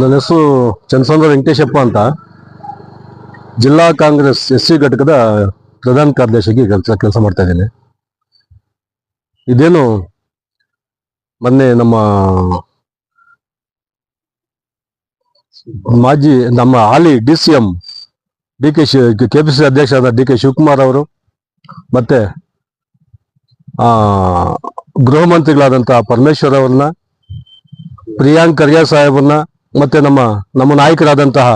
ನನ್ನ ಹೆಸರು ಚಂದ್ರಸಂದ್ರ ವೆಂಕಟೇಶಪ್ಪ ಅಂತ. ಜಿಲ್ಲಾ ಕಾಂಗ್ರೆಸ್ ಎಸ್ ಸಿ ಘಟಕದ ಪ್ರಧಾನ ಕಾರ್ಯದರ್ಶಿಯಾಗಿ ಕೆಲಸ ಕೆಲಸ ಮಾಡ್ತಾ ಇದ್ದೇನೆ. ಇದೇನು ಮೊನ್ನೆ ನಮ್ಮ ಮಾಜಿ ನಮ್ಮ ಹಾಲಿ D C M D K she, K P C ಅಧ್ಯಕ್ಷರಾದ ಡಿ ಕೆ ಶಿವಕುಮಾರ್ ಅವರು ಮತ್ತೆ ಗೃಹ ಮಂತ್ರಿಗಳಾದಂತಹ ಪರಮೇಶ್ವರ್ ಅವ್ರನ್ನ, ಪ್ರಿಯಾಂಕ್ ಖರ್ಗೆ ಸಾಹೇಬರನ್ನ ಮತ್ತೆ ನಮ್ಮ ನಮ್ಮ ನಾಯಕರಾದಂತಹ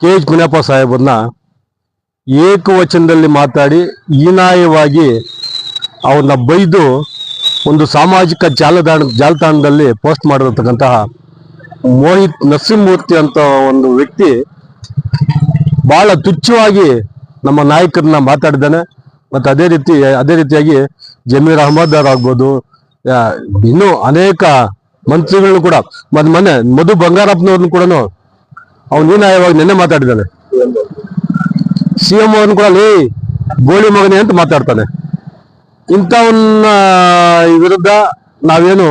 ಕೆ ಎಚ್ ಮುನಿಯಪ್ಪ ಸಾಹೇಬರನ್ನ ಏಕವಚನದಲ್ಲಿ ಮಾತಾಡಿ ಹೀನಾಯವಾಗಿ ಅವನ್ನ ಬೈದು ಒಂದು ಸಾಮಾಜಿಕ ಜಾಲತಾಣ, ಜಾಲತಾಣದಲ್ಲಿ ಪೋಸ್ಟ್ ಮಾಡಿರತಕ್ಕಂತಹ ಮೋಹಿತ್ ನರಸಿಂಹಮೂರ್ತಿ ಅಂತ ಒಂದು ವ್ಯಕ್ತಿ ಬಹಳ ತುಚ್ಛವಾಗಿ ನಮ್ಮ ನಾಯಕರನ್ನ ಮಾತಾಡಿದ್ದಾನೆ. ಮತ್ತೆ ಅದೇ ರೀತಿ, ಅದೇ ರೀತಿಯಾಗಿ ಜಮೀರ್ ಅಹಮದ್ ಅವರಾಗ್ಬೋದು ಇನ್ನೂ ಅನೇಕ ಮಂತ್ರಿಗಳನ್ನು ಕೂಡ, ಮತ್ ಮೊನ್ನೆ ಮಧು ಬಂಗಾರಪ್ಪನವ್ರನ್ನ ಕೂಡ ಅವ್ನು ನೀನಾಯವಾಗಿ ನಿನ್ನೆ ಮಾತಾಡಿದ್ದಾನೆ. ಸಿ ಎಂ ಅವ್ರನ್ನ ಕೂಡ ಲೇ ಗೋಳಿ ಮಗನೆ ಅಂತ ಮಾತಾಡ್ತಾನೆ. ಇಂಥವನ್ನ ವಿರುದ್ಧ ನಾವೇನು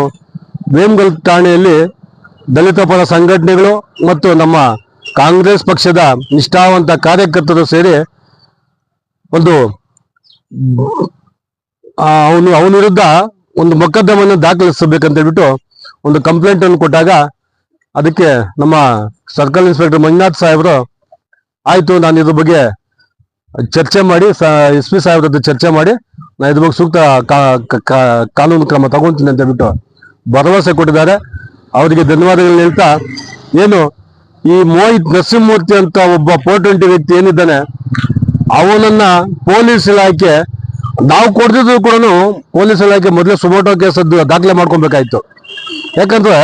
ವೇಮಗಲ್ ಠಾಣೆಯಲ್ಲಿ ದಲಿತ ಪರ ಸಂಘಟನೆಗಳು ಮತ್ತು ನಮ್ಮ ಕಾಂಗ್ರೆಸ್ ಪಕ್ಷದ ನಿಷ್ಠಾವಂತ ಕಾರ್ಯಕರ್ತರು ಸೇರಿ ಒಂದು ಅವನು, ಅವನ ವಿರುದ್ಧ ಒಂದು ಮೊಕದ್ದಮನ್ನು ದಾಖಲಿಸಬೇಕಂತ ಹೇಳ್ಬಿಟ್ಟು ಒಂದು ಕಂಪ್ಲೇಂಟ್ ಅನ್ನು ಕೊಟ್ಟಾಗ ಅದಕ್ಕೆ ನಮ್ಮ ಸರ್ಕಲ್ ಇನ್ಸ್ಪೆಕ್ಟರ್ ಮಂಜುನಾಥ್ ಸಾಹೇಬರು, ಆಯ್ತು, ನಾನು ಇದ್ರ ಬಗ್ಗೆ ಚರ್ಚೆ ಮಾಡಿ ಎಸ್ ಪಿ ಸಾಹೇಬ್ರ ಹತ್ರ ಚರ್ಚೆ ಮಾಡಿ, ನಾನು ಇದ್ರ ಬಗ್ಗೆ ಸೂಕ್ತ ಕಾನೂನು ಕ್ರಮ ತಗೊಂತೀನಿ ಅಂತ ಹೇಳ್ಬಿಟ್ಟು ಭರವಸೆ ಕೊಟ್ಟಿದ್ದಾರೆ. ಅವರಿಗೆ ಧನ್ಯವಾದಗಳನ್ನ ಹೇಳ್ತಾ, ಏನು, ಈ ಮೋಹಿತ್ ನರಸಿಂಹಮೂರ್ತಿ ಅಂತ ಒಬ್ಬ ಪೋರ್ಟೆಂಟಿ ವ್ಯಕ್ತಿ ಏನಿದ್ದಾನೆ, ಅವನನ್ನ ಪೊಲೀಸ್ ಇಲಾಖೆ, ನಾವು ಕೊಡ್ತಿದ್ರು ಕೂಡ ಪೊಲೀಸ್ ಇಲಾಖೆ ಮೊದಲೇ ಸುಮೋಟೋ ಕೇಸದ್ದು ದಾಖಲೆ ಮಾಡ್ಕೊಬೇಕಾಯ್ತು. ಯಾಕಂದ್ರೆ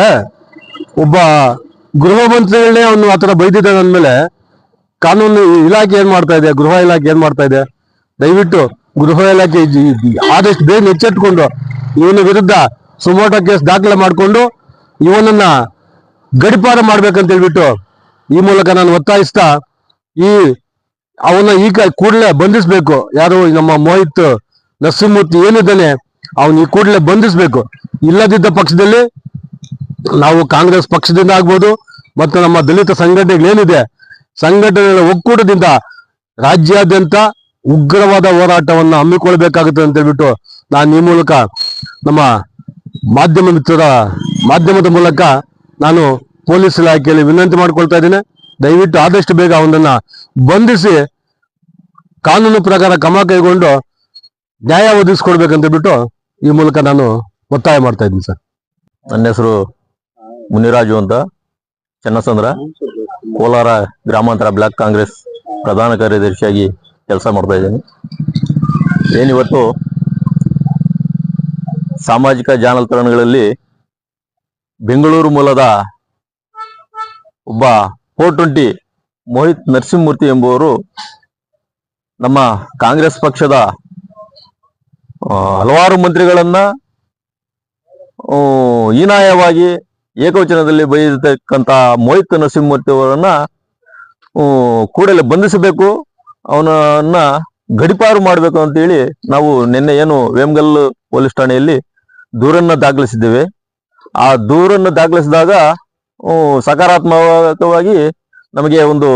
ಒಬ್ಬ ಗೃಹ ಮಂತ್ರಿಗಳನ್ನೇ ಅವನು ಆತರ ಬೈದಿದ್ದಾನೆ ಅಂದ್ಮೇಲೆ ಕಾನೂನು ಇಲಾಖೆ ಏನ್ ಮಾಡ್ತಾ ಇದೆ? ಗೃಹ ಇಲಾಖೆ ಏನ್ ಮಾಡ್ತಾ ಇದೆ? ದಯವಿಟ್ಟು ಗೃಹ ಇಲಾಖೆ ಆದಷ್ಟು ಬೇಗ ಎಚ್ಚೆತ್ಕೊಂಡು ಇವನ ವಿರುದ್ಧ ಸುಮೋಟೋ ಕೇಸ್ ದಾಖಲೆ ಮಾಡಿಕೊಂಡು ಇವನನ್ನ ಗಡಿಪಾರ ಮಾಡ್ಬೇಕಂತ ಹೇಳ್ಬಿಟ್ಟು ಈ ಮೂಲಕ ನಾನು ಒತ್ತಾಯಿಸ್ತಾ ಈ ಅವನ ಈಗ ಕೂಡಲೇ ಬಂಧಿಸ್ಬೇಕು. ಯಾರು ನಮ್ಮ ಮೋಹಿತ್ ನರಸಿಂಹಮೂರ್ತಿ ಏನಿದ್ದಾನೆ, ಅವನು ಈ ಕೂಡಲೇ ಬಂಧಿಸ್ಬೇಕು. ಇಲ್ಲದಿದ್ದ ಪಕ್ಷದಲ್ಲಿ ನಾವು ಕಾಂಗ್ರೆಸ್ ಪಕ್ಷದಿಂದ ಆಗ್ಬೋದು, ಮತ್ತು ನಮ್ಮ ದಲಿತ ಸಂಘಟನೆಗಳೇನಿದೆ ಸಂಘಟನೆಗಳ ಒಕ್ಕೂಟದಿಂದ ರಾಜ್ಯಾದ್ಯಂತ ಉಗ್ರವಾದ ಹೋರಾಟವನ್ನು ಹಮ್ಮಿಕೊಳ್ಬೇಕಾಗುತ್ತೆ ಅಂತ ಹೇಳ್ಬಿಟ್ಟು ನಾನು ಈ ಮೂಲಕ ನಮ್ಮ ಮಾಧ್ಯಮ ಮಿತ್ರರ ಮಾಧ್ಯಮದ ಮೂಲಕ ನಾನು ಪೊಲೀಸ್ ಇಲಾಖೆಯಲ್ಲಿ ವಿನಂತಿ ಮಾಡ್ಕೊಳ್ತಾ ಇದ್ದೇನೆ. ದಯವಿಟ್ಟು ಆದಷ್ಟು ಬೇಗ ಅವನನ್ನ ಬಂಧಿಸಿ ಕಾನೂನು ಪ್ರಕಾರ ಕ್ರಮ ಕೈಗೊಂಡು ನ್ಯಾಯ ಒದಗಿಸ್ಕೊಡ್ಬೇಕಂತ ಬಿಟ್ಟು ಈ ಮೂಲಕ ನಾನು ಒತ್ತಾಯ ಮಾಡ್ತಾ ಇದ್ದೀನಿ ಸರ್. ನನ್ನ ಹೆಸರು ಮುನಿರಾಜು ಅಂತ, ಚನ್ನಸಂದ್ರ, ಕೋಲಾರ ಗ್ರಾಮಾಂತರ ಬ್ಲಾಕ್ ಕಾಂಗ್ರೆಸ್ ಪ್ರಧಾನ ಕಾರ್ಯದರ್ಶಿಯಾಗಿ ಕೆಲಸ ಮಾಡ್ತಾ ಇದ್ದೀನಿ. ಏನಿವತ್ತು ಸಾಮಾಜಿಕ ಜಾಲತಾಣಗಳಲ್ಲಿ ಬೆಂಗಳೂರು ಮೂಲದ ಒಬ್ಬ ಫೋರ್ ಟ್ವೆಂಟಿ ಮೋಹಿತ್ ನರಸಿಂಹಮೂರ್ತಿ ಎಂಬುವರು ನಮ್ಮ ಕಾಂಗ್ರೆಸ್ ಪಕ್ಷದ ಹಲವಾರು ಮಂತ್ರಿಗಳನ್ನ ಹೀನಾಯವಾಗಿ ಏಕವಚನದಲ್ಲಿ ಬೈದಿರತಕ್ಕಂತಹ ಮೋಹಿತ್ ನರಸಿಂಹಮೂರ್ತಿ ಅವರನ್ನ ಕೂಡಲೇ ಬಂಧಿಸಬೇಕು, ಅವನನ್ನ ಗಡಿಪಾರು ಮಾಡಬೇಕು ಅಂತ ಹೇಳಿ ನಾವು ನಿನ್ನೆ ಏನು ವೇಮಗಲ್ ಪೊಲೀಸ್ ಠಾಣೆಯಲ್ಲಿ ದೂರನ್ನ ದಾಖಲಿಸಿದ್ದೇವೆ. ಆ ದೂರನ್ನು ದಾಖಲಿಸಿದಾಗ ಸಕಾರಾತ್ಮಕವಾಗಿ ನಮಗೆ ಒಂದು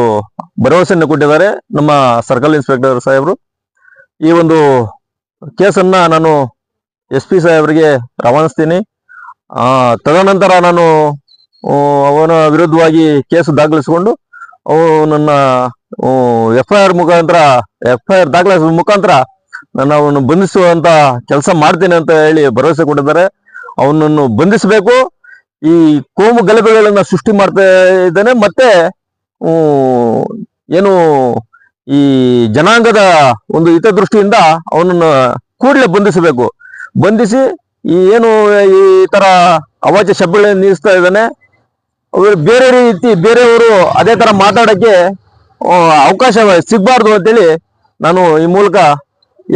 ಭರವಸೆಯನ್ನು ಕೊಟ್ಟಿದ್ದಾರೆ ನಮ್ಮ ಸರ್ಕಲ್ ಇನ್ಸ್ಪೆಕ್ಟರ್ ಸಾಹೇಬರು. ಈ ಒಂದು ಕೇಸನ್ನ ನಾನು ಎಸ್ ಪಿ ಸಾಹೇಬರಿಗೆ ರವಾನಿಸ್ತೀನಿ. ಆ, ತದನಂತರ ನಾನು ಅವನ ವಿರುದ್ಧವಾಗಿ ಕೇಸು ದಾಖಲಿಸಿಕೊಂಡು ನನ್ನ ಎಫ್ ಐ ಆರ್ ಮುಖಾಂತರ ಎಫ್ ಐ ಆರ್ ದಾಖಲಿಸುವ ಮುಖಾಂತರ ನನ್ನ ಅವನು ಬಂಧಿಸುವಂತ ಕೆಲಸ ಮಾಡ್ತೇನೆ ಅಂತ ಹೇಳಿ ಭರವಸೆ ಕೊಟ್ಟಿದ್ದಾರೆ. ಅವನನ್ನು ಬಂಧಿಸಬೇಕು. ಈ ಕೋಮು ಗಲಭೆಗಳನ್ನ ಸೃಷ್ಟಿ ಮಾಡ್ತಾ ಇದ್ದಾನೆ. ಮತ್ತೆ ಏನು, ಈ ಜನಾಂಗದ ಒಂದು ಹಿತದೃಷ್ಟಿಯಿಂದ ಅವನನ್ನು ಕೂಡಲೇ ಬಂಧಿಸಬೇಕು. ಬಂಧಿಸಿ ಈ ಏನು ಈ ತರ ಅವಾಚ್ಯ ಶಬ್ದಗಳನ್ನು ನಿಲ್ಲಿಸ್ತಾ ಇದ್ದಾನೆ. ಅವರು ಬೇರೆ ರೀತಿ ಬೇರೆಯವರು ಅದೇ ತರ ಮಾತಾಡಕ್ಕೆ ಅವಕಾಶ ಸಿಗಬಾರ್ದು ಅಂತೇಳಿ ನಾನು ಈ ಮೂಲಕ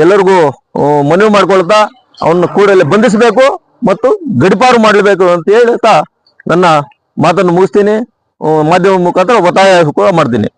ಎಲ್ಲರಿಗೂ ಮನವಿ ಮಾಡ್ಕೊಳ್ತಾ ಅವನ್ನ ಕೂಡಲೇ ಬಂಧಿಸಬೇಕು ಮತ್ತು ಗಡಿಪಾರು ಮಾಡಬೇಕು ಅಂತ ಹೇಳ್ತಾ ನನ್ನ ಮಾತನ್ನು ಮುಗಿಸ್ತೀನಿ. ಮಾಧ್ಯಮ ಮುಖಾಂತರ ಒತ್ತಾಯ ಕೂಡ ಮಾಡ್ತೀನಿ.